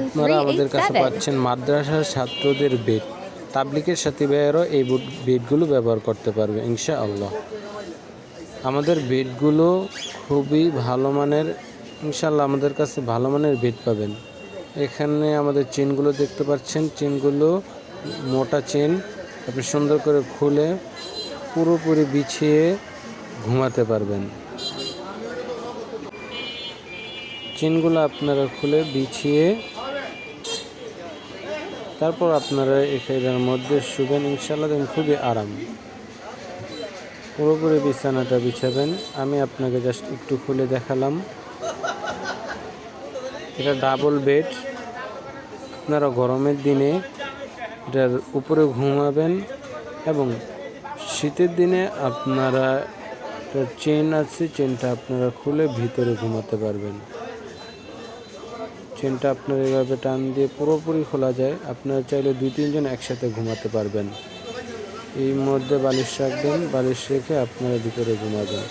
আপনারা আমাদের কাছে 387. পাচ্ছেন মাদ্রাসার ছাত্রদের বেড তাবলিকের সাথী ভাইয়েরও এই বেডগুলো ব্যবহার করতে পারবে ইনশাআল্লাহ। আমাদের বেডগুলো খুবই ভালো মানের ইনশাআল্লাহ আমাদের কাছে ভালো মানের বেড পাবেন। এখানে আমাদের চেনগুলো দেখতে পাচ্ছেন। চেনগুলো মোটা চেন আপনি সুন্দর করে খুলে পুরোপুরি বিছিয়ে ঘুমাতে পারবেন। চেনগুলো আপনারা খুলে বিছিয়ে তারপর আপনারা এখানের মধ্যে শুবেন ইনশাল্লাহ দেখুন খুবই আরাম। পুরোপুরি বিছানাটা বিছাবেন। আমি আপনাকে জাস্ট একটু খুলে দেখালাম। এটা ডাবল বেড আপনারা গরমের দিনে এটার উপরে ঘুমাবেন এবং শীতের দিনে আপনারা চেন আছে চেনটা আপনারা খুলে ভিতরে ঘুমাতে পারবেন। চেনটা আপনার এভাবে টান দিয়ে পুরোপুরি খোলা যায়। আপনারা চাইলে দুই, তিনজন একসাথে ঘুমাতে পারবেন। এই মধ্যে বালিশ রাখবেন। বালিশ রেখে আপনারা ভিতরে ঘুমাবেন।